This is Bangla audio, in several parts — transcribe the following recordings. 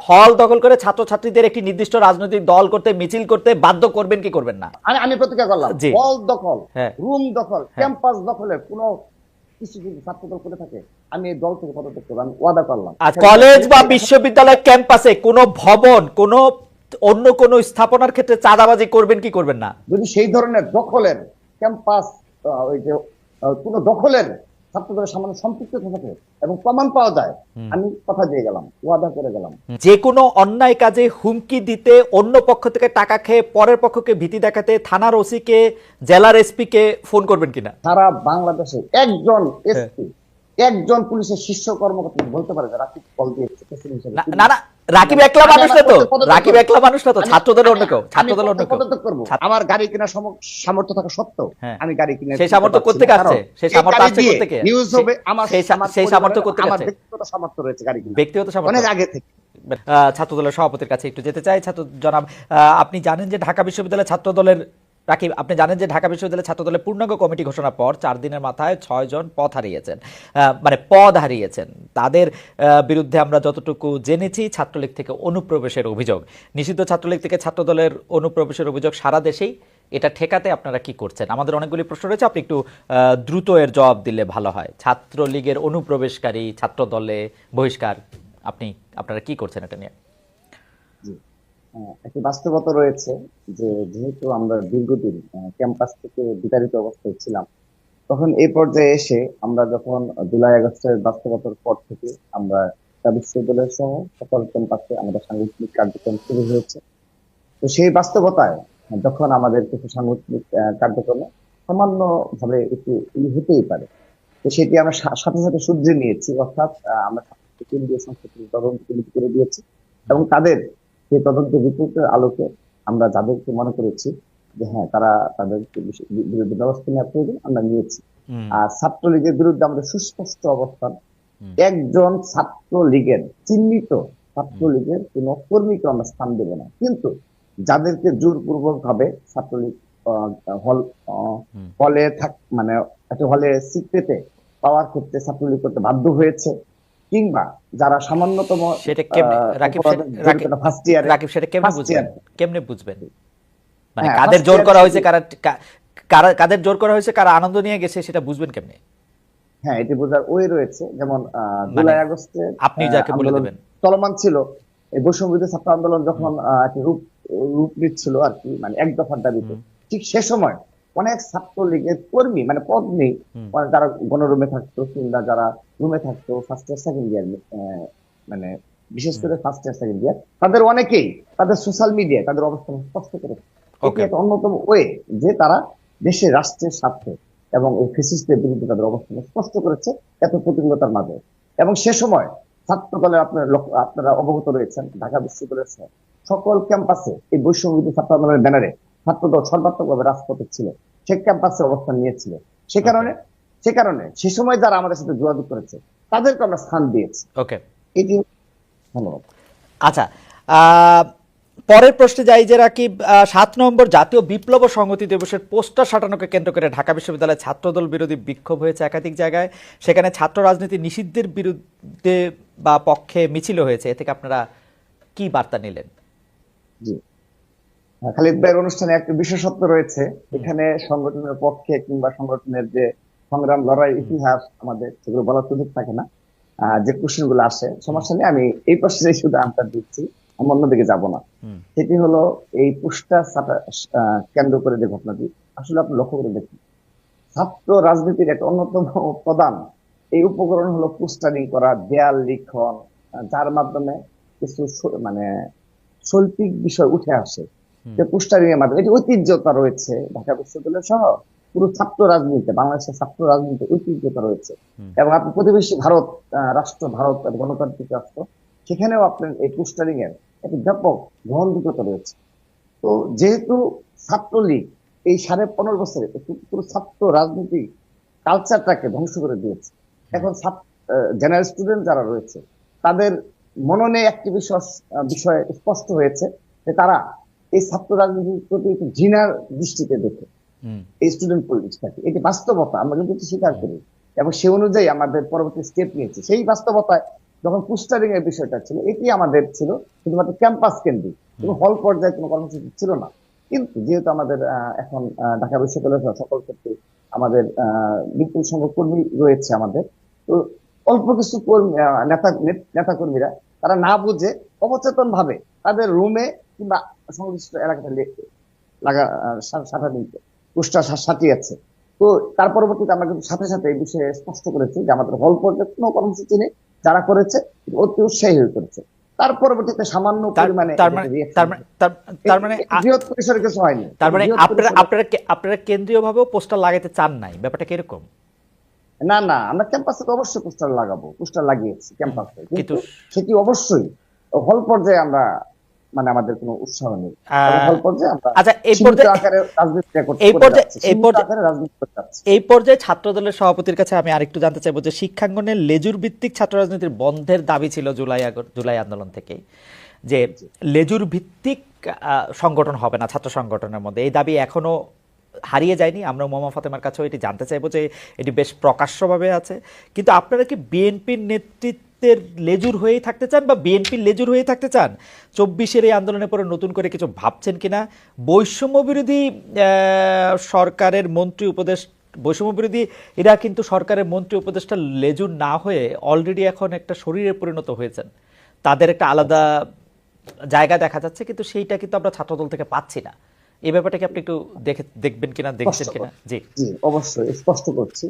হল দখল করে ছাত্রছাত্রীদের একটি নির্দিষ্ট রাজনৈতিক দল করতে মিছিল করতে বাধ্য করবেন কি করবেন না? আমি আমি প্রতিজ্ঞা করলাম। হল দখল হ্যাঁ। রুম দখল হ্যাঁ। ক্যাম্পাস দখলের কোনো কিছু যদি ছাত্র দল করে থাকে আমি এই দল থেকে পদত্যাগ করব ওয়াদা করলাম। কলেজ বা বিশ্ববিদ্যালয় ক্যাম্পাসে কোনো ভবন কোনো অন্য কোনো স্থাপনার ক্ষেত্রে চাঁদাবাজি করবেন কি করবেন না? যদি সেই ধরনের দখলের ক্যাম্পাস আহ, ওই যে কোনো দখলের ছাত্রদের সামান্য সম্পৃক্ত থাকে এবং প্রমাণ পাওয়া যায়। আমি কথা দিয়ে গেলাম ওয়াদা করে গেলাম। যে কোনো অন্যায় কাজে হুমকি দিতে অন্য পক্ষ থেকে টাকা খেয়ে পরের পক্ষকে ভীতি দেখাতে থানার ওসিকে জেলার এসপি কে ফোন করবেন কিনা? সারা বাংলাদেশে একজন এসপি একজন পুলিশের শীর্ষ কর্মকর্তা বলতে পারে যে রাকিব কল না না রাকিব একলা মানুষ না তো? রাকিব একলা মানুষ না তো? ছাত্রদের অন্য কেউ আমি ছাত্রদল অন্য কেউ। ছাত্র- আমার গাড়ি কেনার সামর্থ্য থাকা সত্ত্বেও হ্যাঁ। আমি গাড়ি কিনে সেই সামর্থ্য করতে সেই সামর্থ্য করতে কে নিউজ হবে আমার সেই সামর্থ্য করতে আমার ব্যক্তিগত সামর্থ্য রয়েছে গাড়ি কিনে ব্যক্তিগত সামর্থ্য। অনেক আগে থেকে। আহ, ছাত্রদলের সভাপতির কাছে একটু যেতে চাই। ছাত্র জনাব আহ, আপনি জানেন যে ঢাকা বিশ্ববিদ্যালয় ছাত্রদলের রাকিব, আপনি জানেন যে ঢাকা বিশ্ববিদ্যালয় ছাত্রদলের পূর্ণাঙ্গ কমিটি ঘোষণার পর চার দিনের মাথায় ছয় জন পথ হারিয়েছেন মানে পদ হারিয়েছেন। তাদের বিরুদ্ধে আমরা যতটুকু জেনেছি ছাত্রলীগ থেকে অনুপ্রবেশের অভিযোগ। নিষিদ্ধ ছাত্রলীগ থেকে ছাত্রদলের অনুপ্রবেশের অভিযোগ সারা দেশেই। এটা ঠেকাতে আপনারা কি করছেন? আমাদের অনেকগুলি প্রশ্ন রয়েছে, আপনি একটু দ্রুত এর জবাব দিলে ভালো হয়। ছাত্রলীগের অনুপ্রবেশকারী ছাত্রদলে বহিষ্কার, আপনি, আপনারা কি করছেন এটা নিয়ে? একটি বাস্তবতা রয়েছে যে যেহেতু আমরা দীর্ঘদিন ক্যাম্পাস থেকে বিতাড়িত অবস্থায় ছিলাম, তখন এই পর্যায়ে এসে আমরা যখন জুলাই আগস্টের বাস্তবতার পর থেকে আমরা বিশ্ববিদ্যালয় সহ সকল ক্যাম্পাসে আমাদের সাংগঠনিক কার্যক্রম শুরু হয়েছে। তো সেই বাস্তবতায় যখন আমাদের কিছু সাংগঠনিক কার্যক্রমে সামান্য ভাবে একটু হতেই পারে, তো সেটি আমরা সাথে সাথে শুধরে নিয়েছি, অর্থাৎ আমরা কেন্দ্রীয় সংস্থা তদন্ত করে দিয়েছি এবং তাদের সেই তদন্ত রিপোর্টের আলোকে আমরা যাদেরকে মনে করেছি যে হ্যাঁ তারা তাদের বিরুদ্ধে ব্যবস্থা নেওয়া প্রয়োজন আমরা নিয়েছি। আর ছাত্রলীগের বিরুদ্ধে আমাদের সুস্পষ্ট অবস্থান। একজন ছাত্রলীগের চিহ্নিত ছাত্রলীগের কোন কর্মীকে আমরা স্থান দেব না। কিন্তু যাদেরকে জোরপূর্বক ভাবে ছাত্রলীগ হল হলে থাক মানে একটা হলে সিট পেতে পাওয়ার ক্ষেত্রে ছাত্রলীগ করতে বাধ্য হয়েছে। কিংবা যারা সামান্যতম সেটা কেমনে রাকিব ফার্স্ট ইয়ারে রাকিব সেটা কেমনে বুঝবেন? কেমনে বুঝবেন? মানে হ্যাঁ, কাদের জোর করা হয়েছে কারা কারা কাদের জোর করা হয়েছে কারা আনন্দ নিয়ে গেছে সেটা বুঝবেন কেমনে? হ্যাঁ এটি বোঝার ওই রয়েছে। যেমন মানে জুলাই আগস্টে আপনি যাকে বলে দেবেন। চলমান ছিল। এই বৈষম্যবিরোধী ছাত্র আন্দোলন যখন রূপ রূপ নিচ্ছিল আর কি মানে এক দফার দাবিতে। ঠিক সে সময় অনেক ছাত্রলীগের কর্মী মানে পদ নেই। মানে যারা গণরুমে থাকতো কিংবা যারা রুমে থাকতো ফার্স্ট ইয়ার সেকেন্ড ইয়ার মানে বিশেষ করে ফার্স্ট ইয়ার সেকেন্ড ইয়ার তাদের অনেকেই তাদের সোশ্যাল মিডিয়ায় তাদের অবস্থান স্পষ্ট করে এটি একটা অন্যতম ওয়ে যে তারা দেশের রাষ্ট্রের স্বার্থে এবং এই ফেসিস্টের বিরুদ্ধে তাদের অবস্থান স্পষ্ট করেছে এত প্রতিকূলতার মাঝে। এবং সে সময় ছাত্র দলে আপনার লক্ষ্য- আপনারা অবগত রয়েছেন ঢাকা বিশ্ববিদ্যালয়ের সকল ক্যাম্পাসে এই বৈষম্যবিধি ছাত্র আন্দোলনের ব্যানারে ছাত্রদল সর্বাত্মকভাবে রাজপথে ছিল। সে ক্যাম্পাসে অবস্থান নিয়েছিল। সে কারণে সে কারণে সে সময় যারা আমাদের সাথে যোগাযোগ করেছে তাদেরকে আমরা স্থান দিয়েছি। ওকে এটি ধন্যবাদ। আচ্ছা পরের প্রশ্নে যাই যে রাকিব সাত নম্বর জাতীয় বিপ্লব সংহতি দিবসের পোস্টার সাটানোকে কেন্দ্র করে ঢাকা বিশ্ববিদ্যালয়ে ছাত্রদল বিরোধী বিক্ষোভ হয়েছে একাধিক জায়গায়। সেখানে ছাত্র রাজনীতি নিষিদ্ধের বিরুদ্ধে বা পক্ষে মিছিল হয়েছে। এ থেকে আপনারা কি বার্তা নিলেন? জি। খালিদ ভাইয়ের অনুষ্ঠানে একটা বিশেষত্ব রয়েছে এখানে সংগঠনের পক্ষে কিংবা সংগঠনের যে সংগ্রাম লড়াই ইতিহাস আমাদের সেগুলো বলার সুযোগ থাকে না যে কোশ্চেনগুলো আসে সমস্যা নেই আমি এই প্রশ্নে শুধু আনসার দিচ্ছি আমি অন্যদিকে যাব না। সেটি হলো এই পোস্টার কেন্দ্র করে যে ঘটনাটি আসলে আপনি লক্ষ্য করে দেখুন ছাত্র রাজনীতির একটা অন্যতম প্রধান এই উপকরণ হলো পোস্টারিং করা দেয়াল লিখন যার মাধ্যমে কিছু মানে শৈল্পিক বিষয় উঠে আসে। যে পোস্টারিং এর মাধ্যমে। এটি ঐতিহ্যতা রয়েছে ঢাকা বিশ্ববিদ্যালয় সহ পুরো ছাত্র রাজনীতিতে বাংলাদেশের ছাত্র রাজনীতিতে ঐতিহ্যতা রয়েছে। এবং আপনি প্রতিবেশী ভারত রাষ্ট্র ভারত গণতান্ত্রিক রাষ্ট্র সেখানেও আপনার এই পোস্টারিং এর একটি ব্যাপক গ্রহণযোগ্যতা রয়েছে। তো যেহেতু ছাত্রলীগ এই সাড়ে পনেরো বছরে পুরো ছাত্র রাজনীতি কালচারটাকে ধ্বংস করে দিয়েছে। এখন জেনারেল স্টুডেন্ট যারা রয়েছে তাদের মননে একটি বিষয় বিষয় স্পষ্ট হয়েছে যে তারা এই ছাত্র রাজনীতির প্রতি একটু ঘৃণার দৃষ্টিতে দেখে। এই স্টুডেন্ট পলিটিক্সটাকে এটি বাস্তবতা আমরা কিন্তু স্বীকার করি। এবং সে অনুযায়ী আমাদের পরবর্তী স্টেপ নিয়েছি। সেই বাস্তবতায় যখন পোস্টারিং এর বিষয়টা ছিল এটি আমাদের ছিল শুধুমাত্র ক্যাম্পাস কেন্দ্রিক। এবং হল পর্যায়ে কোনো কর্মসূচি ছিল না। কিন্তু যেহেতু আমাদের আহ, এখন ঢাকা বিশ্ববিদ্যালয়ের সহ সকল ক্ষেত্রে আমাদের আহ, বিপুল সংখ্যক কর্মী রয়েছে আমাদের। তো অল্প কিছু কর্মী নেতা নেতা কর্মীরা তারা না বুঝে অবচেতন ভাবে তাদের রুমে কিংবা সংশ্লিষ্ট এলাকাতে লাগা সাঁটা দিতে সাটিয়েছে তো তার পরবর্তীতে আমরা কিন্তু সাথে সাথে এই বিষয়ে স্পষ্ট করেছি যে আমাদের হল পর্যায়ে কোনো কর্মসূচি নেই যারা করেছে অতি উৎসাহী হয়ে করেছে তার পরবর্তীতে সামান্য পরিমাণে তার মানে মানে মানে বৃহৎ পরিসরে কিছু হয়নি। তার মানে আপনারা আপনারা আপনারা কেন্দ্রীয় ভাবেও পোস্টার লাগাতে চান নাই? ব্যাপারটা কীরকম? না না আমরা ক্যাম্পাসে তো অবশ্যই পোস্টার লাগাবো পোস্টার লাগিয়েছি ক্যাম্পাসে কিন্তু সেটি অবশ্যই হল পর্যায়ে আমরা মানে আমাদের কোনো উৎসাহ নেই। আচ্ছা এই এই পর্যায়ে- ছাত্র দলের সভাপতির কাছে আমি আরেকটু জানতে চাইব যে লেজুর ভিত্তিক ছাত্র রাজনীতির বন্ধের দাবি ছিল জুলাই জুলাই আন্দোলন থেকে যে লেজুর ভিত্তিক সংগঠন হবে না ছাত্র সংগঠনের মধ্যে। এই দাবি এখনও হারিয়ে যায়নি। আমরা মোমা ফাতেমার কাছেও এটি জানতে চাইব যে এটি বেশ প্রকাশ্যভাবে আছে। কিন্তু আপনারা কি বিএনপির নেতৃত্বের লেজুর হয়েই থাকতে চান বা বিএনপির লেজুর হয়ে থাকতে চান? চব্বিশের এই আন্দোলনের পরে নতুন করে কিছু ভাবছেন কিনা? বৈষম্য বিরোধী সরকারের মন্ত্রী উপদেশ বৈষম্য বিরোধী এরা কিন্তু সরকারের মন্ত্রী উপদেষ্টা লেজুর না হয়ে অলরেডি এখন একটা শরীরে পরিণত হয়েছেন। তাদের একটা আলাদা জায়গা দেখা যাচ্ছে, কিন্তু সেইটা কিন্তু আমরা ছাত্রদল থেকে পাচ্ছি না। এই ব্যাপারটা কি আপনি একটু দেখে দেখবেন কিনা দেখছেন কিনা? জি। জি অবশ্যই স্পষ্ট করছি।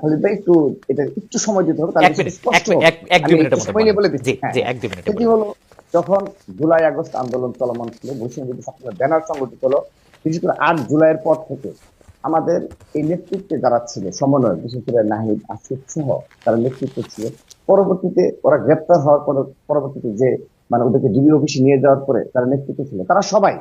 খালিদ ভাই একটু এটা একটু সময় দিতে হবে তাহলে এক মিনিট স্পষ্ট এক মিনিট এক- এক দুই মিনিটের মধ্যে সময় বলে দিচ্ছি। জি হ্যাঁ, জি। এক দুই মিনিটে সেটি হলো যখন জুলাই আগস্ট আন্দোলন চলমান ছিল বৈষম্য ছাত্রদের ব্যানার সংগঠিত হলো বিশেষ করে আট জুলাইয়ের পর থেকে আমাদের এই নেতৃত্বে যারা ছিল সমন্বয় বিশেষ করে নাহিদ আসিফ সহ তারা নেতৃত্ব ছিল পরবর্তীতে ওরা গ্রেপ্তার হওয়ার পর পরবর্তীতে যে মানে ওদেরকে ডিবি অফিসে নিয়ে যাওয়ার পরে তারা নেতৃত্ব ছিল তারা সবাই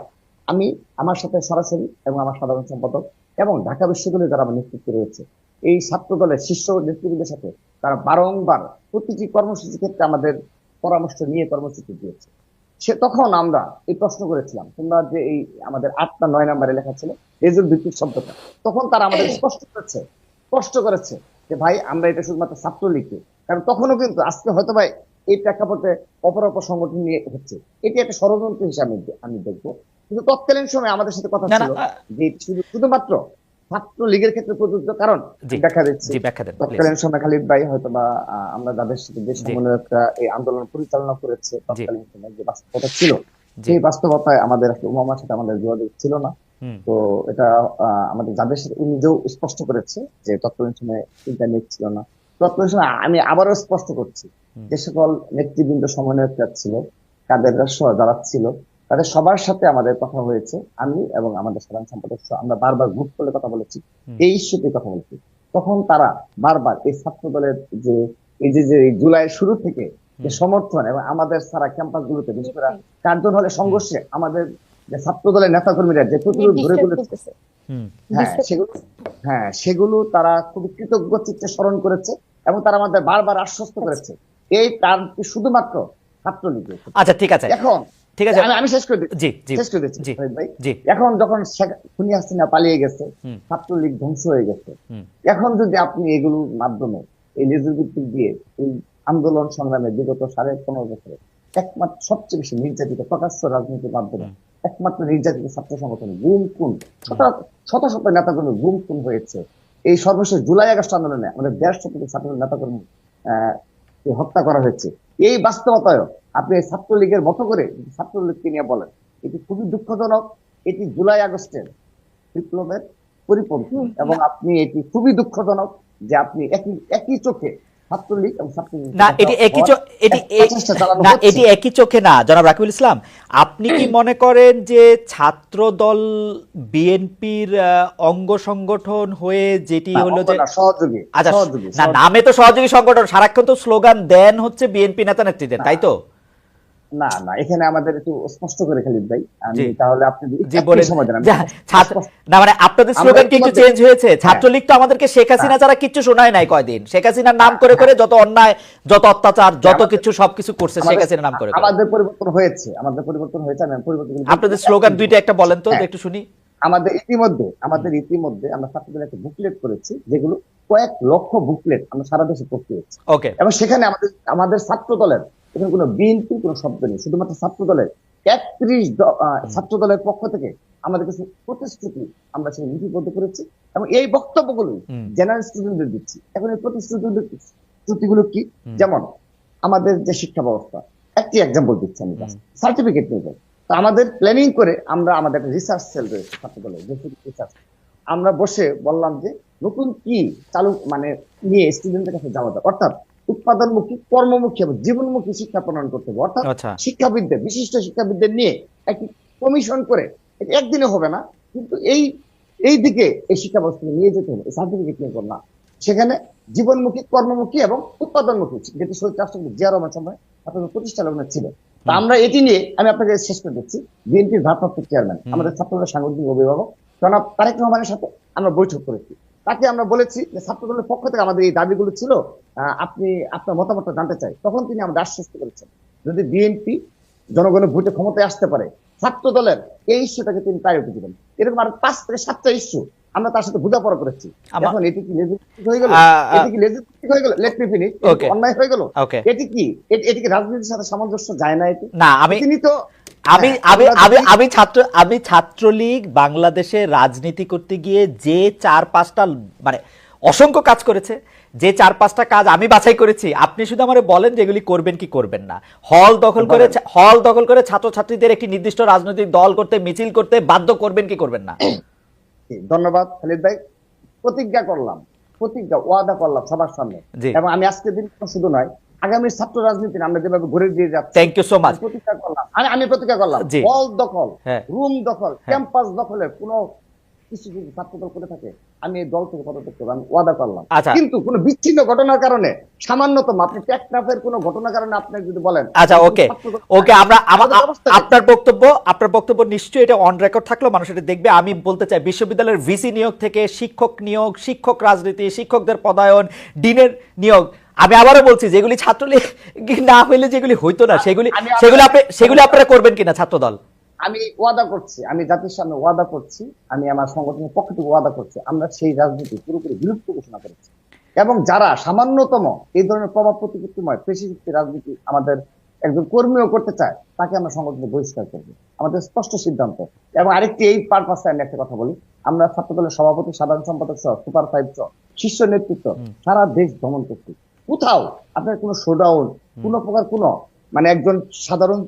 আমি, আমার সাথে সরাসরি এবং আমার সাধারণ সম্পাদক এবং ঢাকা বিশ্ববিদ্যালয়ে যারা আমার নেতৃত্বে রয়েছে, এই ছাত্র দলের শীর্ষ নেতৃবৃন্দের সাথে তারা বারংবার প্রতিটি কর্মসূচির ক্ষেত্রে আমাদের পরামর্শ নিয়ে কর্মসূচি দিয়েছে। সে তখন আমরা এই প্রশ্ন করেছিলাম, তোমরা যে এই আমাদের আটটা নয় নাম্বারে লেখা ছিল, রেজুল ভিত্তিক শব্দটা। তখন তারা আমাদের স্পষ্ট করেছে স্পষ্ট করেছে যে ভাই, আমরা এটা শুধুমাত্র ছাত্রলীগকে। কারণ তখনও কিন্তু আজকে হয়তো ভাই এই প্রেক্ষাপটে অপর অপর সংগঠন নিয়ে হচ্ছে। এটি একটা ষড়যন্ত্র হিসাবে আমি দেখব। কিন্তু তৎকালীন সময় আমাদের সাথে কথা ছিল। যে শুধু শুধুমাত্র ছাত্র লীগের ক্ষেত্রে প্রযোজ্য কারণ দেখা যাচ্ছে। তৎকালীন সময় খালিদ ভাই হয়তো বা আমরা যাদের সাথে যে সমন্বয়করা এই আন্দোলন পরিচালনা করেছে তৎকালীন সময় যে বাস্তবতা ছিল সেই বাস্তবতায় আমাদের উমামার সাথে আমাদের যোগাযোগ ছিল না। তো এটা আহ, আমাদের যাদের সাথে নিজেও স্পষ্ট করেছে যে তৎকালীন সময় ইন্টারনেট ছিল না। তৎকালীন সময় আমি আবারও স্পষ্ট করছি। যে সকল নেতৃবৃন্দ সমন্বয়করা ছিল কাদের সহ যারা ছিল তাদের সবার সাথে আমাদের কথা হয়েছে আমি এবং আমাদের সাধারণ সম্পাদক আমরা বারবার গ্রুপ করে কথা বলেছি এই ইস্যুতে কথা বলেছি। তখন তারা বারবার এই ছাত্র দলের যে এই যে যে জুলাইয়ের শুরু থেকে যে সমর্থন এবং আমাদের সারা ক্যাম্পাস গুলোতে বিশেষ করে কার্জন হলে সংঘর্ষে আমাদের যে ছাত্র দলের নেতাকর্মীরা যে প্রতিরোধ গড়ে তুলেছে হ্যাঁ সেগুলো হ্যাঁ সেগুলো তারা খুবই কৃতজ্ঞ চিত্তে স্মরণ করেছে এবং তারা আমাদের বারবার আশ্বস্ত করেছে। এই কারণটি শুধুমাত্র ছাত্রলীগের আচ্ছা ঠিক আছে। এখন ঠিক আছে? আমি শেষ করে জি জি। শেষ করে দিচ্ছি জি এখন যখন খুনি হাসিনা পালিয়ে গেছে ছাত্রলীগ ধ্বংস হয়ে গেছে। এখন যদি আপনি এগুলোর মাধ্যমে এই দিয়ে এই আন্দোলন সংগ্রামে বিগত সাড়ে পনেরো বছরে একমাত্র সবচেয়ে বেশি নির্যাতিত প্রকাশ্য রাজনীতির মাধ্যমে একমাত্র নির্যাতিত ছাত্র সংগঠন গুম খুন শত শত নেতাকর্মী গুম খুন হয়েছে। এই সর্বশেষ জুলাই আগস্ট আন্দোলনে আমাদের দেড়শো থেকে ছাত্র নেতাকর্মী আহ, হত্যা করা হয়েছে। এই বাস্তবতায় আপনি ছাত্রলীগের মতো করে ছাত্রলীগকে নিয়ে বলেন এটি খুবই দুঃখজনক। এটি জুলাই আগস্টের বিপ্লবের পরিপন্থী এবং আপনি এটি খুবই দুঃখজনক যে আপনি একই একই চোখে না এটি একই না চোখে না জনাব রাকিবুল ইসলাম। আপনি কি মনে করেন যে ছাত্র দল বিএনপির অঙ্গ সংগঠন হয়ে যেটি হলো যে সহযোগী আচ্ছা না সহযোগী। নামে তো সহযোগী সংগঠন সারাক্ষণ তো স্লোগান দেন হচ্ছে বিএনপি নেতা নেত্রীদের তাই তো? না না এখানে আমাদের একটু স্পষ্ট করে খালিদ ভাই আমি তাহলে আপনি দেন ছাত্র না মানে আপনাদের স্লোগান কি একটু ইতিমধ্যে- চেঞ্জ হয়েছে। হ্যাঁ। ছাত্রলীগ তো আমাদেরকে শেখ হাসিনা ছাড়া কিচ্ছু শোনায় নাই কয়দিন। শেখ হাসিনার নাম করে করে যত অন্যায় যত অত্যাচার যত কিছু সবকিছু করছে শেখ হাসিনার নাম করে। আমাদের পরিবর্তন হয়েছে আমাদের পরিবর্তন হয়েছে আমি পরিবর্তন আপনাদের স্লোগান দুইটা একটা বলেন তো হ্যাঁ। একটু শুনি। আমাদের ইতিমধ্যে আমাদের ইতিমধ্যে আমরা ছাত্রদের একটা বুকলেট করেছি যেগুলো কয়েক লক্ষ বুকলেট আমরা সারা দেশে করতে হচ্ছে। ওকে এবং সেখানে আমাদের আমাদের ছাত্র দলের এখানে কোনো বিএনপি কোনো শব্দ নেই। শুধুমাত্র ছাত্র দলের একত্রিশ ছাত্র দলের পক্ষ থেকে আমাদের কাছে প্রতিশ্রুতি আমরা সেখানে লিপিবদ্ধ করেছি এবং এই বক্তব্যগুলো জেনারেল স্টুডেন্টদের দিচ্ছি। এখন এই প্রতিশ্রুতিগুলো কি? যেমন আমাদের যে শিক্ষা ব্যবস্থা একটি এক্সাম্পল দিচ্ছি আমি সার্টিফিকেট নিয়ে তো আমাদের প্ল্যানিং করে আমরা আমাদের একটা রিসার্চ সেল রয়েছে ছাত্র দলের রিসার্চ আমরা বসে বললাম যে নতুন কি চালু মানে নিয়ে স্টুডেন্টের কাছে যাওয়া যায়। অর্থাৎ উৎপাদনমুখী কর্মমুখী এবং জীবনমুখী শিক্ষা প্রণয়ন করতে হবে। অর্থাৎ আচ্ছা। শিক্ষাবিদদের বিশিষ্ট শিক্ষাবিদদের নিয়ে একটি কমিশন করে একদিনে হবে না কিন্তু এই এই দিকে এই শিক্ষা ব্যবস্থাকে নিয়ে যেতে হবে সার্টিফিকেট নিয়ে করো না সেখানে জীবনমুখী কর্মমুখী এবং উৎপাদনমুখী যেটি শহীদ রাষ্ট্রপতি জিয়া রহমান সময় আপনাদের প্রতিষ্ঠা লগ্নে ছিল। তা আমরা এটি নিয়ে আমি আপনাকে শেষ করে দিচ্ছি। বিএনপির ভারপ্রাপ্ত চেয়ারম্যান আমাদের ছাত্রদের সাংগঠনিক অভিভাবক জনাব তারেক রহমানের সাথে আমরা বৈঠক করেছি। তাকে আমরা বলেছি যে ছাত্রদলের পক্ষ থেকে আমাদের এই দাবিগুলো ছিল আপনি আপনার মতামতটা জানতে চাই। তখন তিনি আমাদের আশ্বস্ত করেছেন যদি বিএনপি জনগণের ভোটে ক্ষমতায় আসতে পারে ছাত্র দলের এই ইস্যুটাকে তিনি প্রায়োরিটি দিবেন। এরকম আর পাঁচ থেকে সাতটা ইস্যু আমরা তার সাথে বোঝাপড়া করেছি। এখন এটি কি হয়ে গেল? এটি কি লেজিটিমেট হয়ে গেল? লেট মি ফিনিশ অন্যায় হয়ে গেল? এটি কি? এটি কি রাজনীতির সাথে সামঞ্জস্য? যায় না এটি। না আমি তিনি তো আমি হ্যাঁ, আমি আমি আমি ছাত্র আমি ছাত্রলীগ বাংলাদেশে রাজনীতি করতে গিয়ে যে চার পাঁচটা মানে অসংখ্য কাজ করেছে যে চার পাঁচটা কাজ আমি বাছাই করেছি আপনি শুধু আমারে বলেন যে এগুলি করবেন কি করবেন না। হল দখল করে হল দখল করে ছাত্রছাত্রীদের একটি নির্দিষ্ট রাজনৈতিক দল করতে মিছিল করতে বাধ্য করবেন কি করবেন না? ধন্যবাদ খালিদ ভাই। প্রতিজ্ঞা করলাম প্রতিজ্ঞা ওয়াদা করলাম সবার সামনে। এবং আমি আজকে দিন শুধু নয় আগামী ছাত্র রাজনীতি আমরা যেভাবে ঘুরে দিয়ে যাচ্ছি থ্যাংক ইউ সো মাচ প্রতিজ্ঞা করলাম। আমি আমি প্রতিজ্ঞা করলাম। হল দখল। রুম দখল হ্যাঁ। ক্যাম্পাস দখলের কোনো কিছু যদি ছাত্র দল করে থাকে আমি এই দল থেকে পদত্যাগ করব আমি ওয়াদা করলাম। আচ্ছা। কিন্তু কোনো বিচ্ছিন্ন ঘটনার কারণে সামান্যতম আপনি টেকনাফের কোনো ঘটনার কারণে আপনি যদি বলেন আচ্ছা ওকে। ওকে আমরা আপনার বক্তব্য আপনার বক্তব্য নিশ্চয়ই এটা অন রেকর্ড থাকল মানুষ এটা দেখবে। আমি বলতে চাই বিশ্ববিদ্যালয়ের ভিসি নিয়োগ থেকে শিক্ষক নিয়োগ শিক্ষক রাজনীতি শিক্ষকদের পদায়ন ডিনের নিয়োগ। আমি আবারও বলছি যেগুলি ছাত্রলীগ না হইলে যেগুলি হইতো না সেগুলি সেগুলি আপনি সেগুলি আপনারা করবেন কিনা ছাত্রদল? আমি ওয়াদা করছি আমি জাতির সামনে ওয়াদা করছি আমি আমার সংগঠনের পক্ষ থেকে ওয়াদা করছি আমরা সেই রাজনীতি পুরোপুরি বিলুপ্ত ঘোষণা করেছি। এবং যারা সামান্যতম এই ধরনের প্রভাব প্রতিপত্তিময় পেশিযুক্তি রাজনীতি আমাদের একজন কর্মীও করতে চায় তাকে আমরা সংগঠনে বহিষ্কার করব। আমাদের স্পষ্ট সিদ্ধান্ত। এবং আরেকটি এই পারপাসে আমি একটা কথা বলি আমরা ছাত্রদলের সভাপতি সাধারণ সম্পাদক সহ সুপার ফাইভ সহ শীর্ষ নেতৃত্ব সারা দেশ ভ্রমণ করছি। কোথাও আপনার কোনো শোডাউন কোনো প্রকার কোনো মানে একজন সাধারণ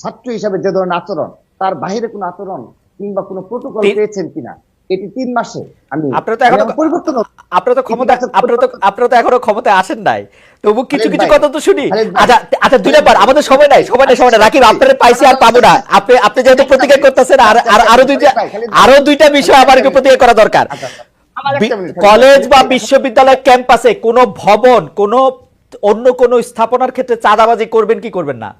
ছাত্র হিসাবে যে ধরনের আচরণ তার বাইরে কোনো আচরণ কিংবা কোনো প্রোটোকল পেয়েছেন কিনা এটি তিন মাসে আমি আপনারা তো এখনও পরিবর্তন। আপনারা তো ক্ষমতা আপনারা তো আপনারা তো এখনও ক্ষমতায় আসেন নাই। তবু কিছু কিছু কথা তো শুনি। আচ্ছা আচ্ছা দুই নাম্বার আমাদের সময় নাই সময় নাই সময় নাই। রাকিব আপনারা পাইছি আর পাবো না। আপনি আপনি যেহেতু প্রতিজ্ঞা করতেছেন আর আর আরও দুইটা। আরও দুইটা বিষয় আমার প্রতিজ্ঞা করা দরকার। কলেজ বা বিশ্ববিদ্যালয় ক্যাম্পাসে কোনো ভবন কোনো অন্য কোনো স্থাপনার ক্ষেত্রে চাঁদাবাজি করবেন কি করবেন না?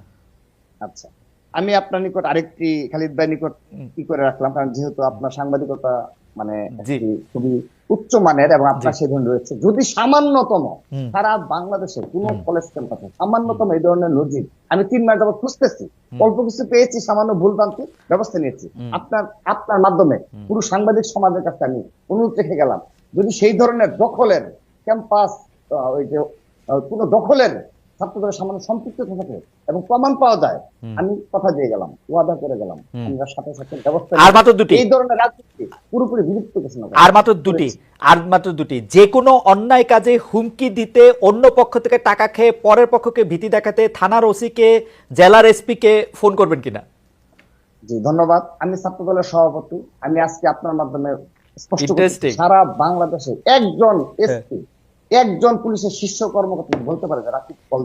আচ্ছা আমি আপনার নিকট আরেকটি খালিদ ভাই নিকট কি করে রাখলাম? কারণ যেহেতু আপনার সাংবাদিকতা মানে খুবই উচ্চ মানের এবং আপনার ধরনের রয়েছে। যদি সামান্যতম। সারা বাংলাদেশে কোন কলেজ ক্যাম্পাসে সামান্যতম এই ধরনের নজির আমি তিন মাস যাবত খুঁজতেছি অল্প কিছু পেয়েছি সামান্য ভুল ভ্রান্তি ব্যবস্থা নিয়েছি। আপনার আপনার মাধ্যমে পুরো সাংবাদিক সমাজের কাছে আমি অনুরোধ রেখে গেলাম যদি সেই ধরনের দখলের ক্যাম্পাস ওই যে কোনো দখলের ছাত্রদের সামান্য সম্পৃক্ত থাকে এবং প্রমাণ পাওয়া যায়। আমি কথা দিয়ে গেলাম ওয়াদা করে গেলাম। আমরা সাথে সাথে ব্যবস্থা আর মাত্র দুটি। এই ধরনের রাজনীতি পুরোপুরি বিলুপ্ত ঘোষণা করা। আর মাত্র দুটি। আর মাত্র দুটি। যে কোনো অন্যায় কাজে হুমকি দিতে অন্য পক্ষ থেকে টাকা খেয়ে পরের পক্ষকে ভীতি দেখাতে থানার ওসিকে জেলার এসপি কে ফোন করবেন কিনা? জি ধন্যবাদ। আমি ছাত্র দলের সভাপতি। আমি আজকে আপনার মাধ্যমে স্পষ্ট করছি, সারা বাংলাদেশে একজন এসপি একজন পুলিশের শীর্ষ কর্মকর্তা বলতে পারে রাকিব কল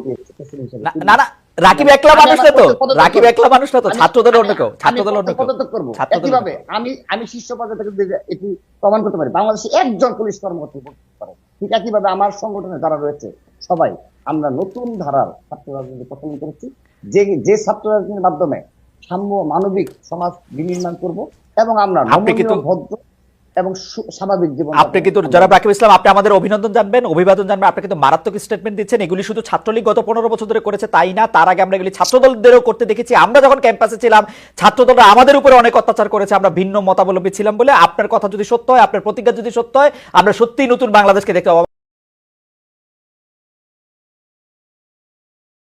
না না রাকিব একলা মানুষ না আমার তো। রাকিব একলা মানুষ না তো। ছাত্রদের অন্য কেউ আমি ছাত্রদল অন্য পদত্যাগ করব। কেউ। আমি আমি শীর্ষ পর্যায়ে থেকে এটি প্রমাণ করতে পারি। বাংলাদেশে একজন পুলিশ কর্মকর্তা বলতে পারে। ঠিক একইভাবে আমার সংগঠনে যারা রয়েছে সবাই আমরা নতুন ধারার ছাত্র রাজনীতি প্রচলন করেছি। যে যে ছাত্র রাজনীতির মাধ্যমে সাম্য মানবিক সমাজ বিনির্মাণ করব এবং আমরা ভদ্র এবং স্বাভাবিক জীবন আপনি কিন্তু জনাব রাকিব ইসলাম আপনি আমাদের অভিনন্দন জানবেন অভিবাদন জানবেন আপনি কিন্তু মারাত্মক স্টেটমেন্ট দিচ্ছেন। এগুলি শুধু ছাত্রলীগ গত পনেরো বছর ধরে করেছে তাই না? তার আগে আমরা এগুলি ছাত্রদলদেরও করতে দেখেছি। আমরা যখন ক্যাম্পাসে ছিলাম ছাত্রদলরা আমাদের উপরে অনেক অত্যাচার করেছে। আমরা ভিন্ন মতাবলম্বী ছিলাম বলে আপনার কথা যদি সত্য হয় আপনার প্রতিজ্ঞা যদি সত্য হয় আমরা সত্যিই নতুন বাংলাদেশকে দেখতে পাবো।